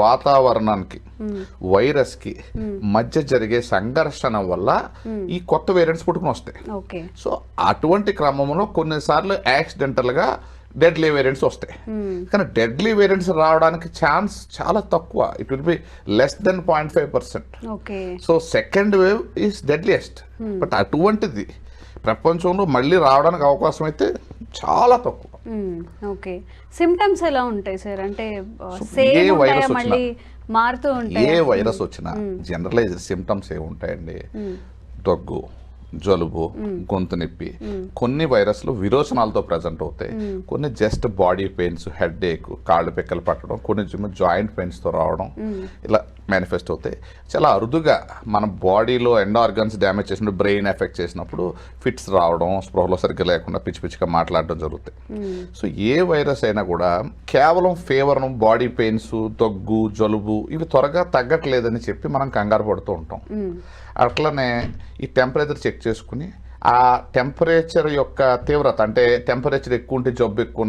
వాతావరణానికి వైరస్కి మధ్య జరిగే సంఘర్షణ వల్ల ఈ కొత్త వేరియంట్స్ పుట్టుకుని వస్తాయి. సో అటువంటి క్రమంలో కొన్నిసార్లు యాక్సిడెంటల్గా డెడ్లీ వేరియంట్స్ వస్తాయి. కానీ డెడ్లీ వేరియంట్స్ రావడానికి ఛాన్స్ చాలా తక్కువ. It will be less than point five percent so second wave is deadliest but అటువంటిది ప్రపంచంలో మళ్ళీ రావడానికి అవకాశం అయితే చాలా తక్కువ. ఓకే సిమ్టమ్స్ ఎలా ఉంటాయి సార్ అంటే ఏ సేమ్ వచ్చినా. మళ్ళీ మారుతూ ఏ ఉంటాయి వైరస్ వచ్చినా జనరలైజ్ సిమ్టమ్స్ ఏముంటాయండి దగ్గు జలుబు గొంతు నొప్పి కొన్ని వైరస్లు విరోచనాలతో ప్రజెంట్ అవుతాయి. కొన్ని just body pains headache కాళ్ళు పిక్కలు పట్టడం కొన్ని జాయింట్ పెయిన్స్తో రావడం. ఇలా మేనిఫెస్ట్ అవుతాయి. చాలా అరుదుగా మన బాడీలో ఎండ్ ఆర్గన్స్ డ్యామేజ్ చేసినప్పుడు బ్రెయిన్ ఎఫెక్ట్ చేసినప్పుడు ఫిట్స్ రావడం స్పృహలో సరిగ్గా లేకుండా పిచ్చి పిచ్చిగా మాట్లాడడం జరుగుతాయి. సో ఏ వైరస్ అయినా కూడా కేవలం ఫీవర్ బాడీ పెయిన్స్ దగ్గు జలుబు ఇవి త్వరగా తగ్గట్లేదని చెప్పి మనం కంగారు పడుతూ ఉంటాం. అట్లనే ఈ టెంపరేచర్ చెక్ చేసుకుని ఆ టెంపరేచర్ యొక్క తీవ్రత అంటే టెంపరేచర్ ఎక్కువ ఉంటే జబ్బు ఎక్కువ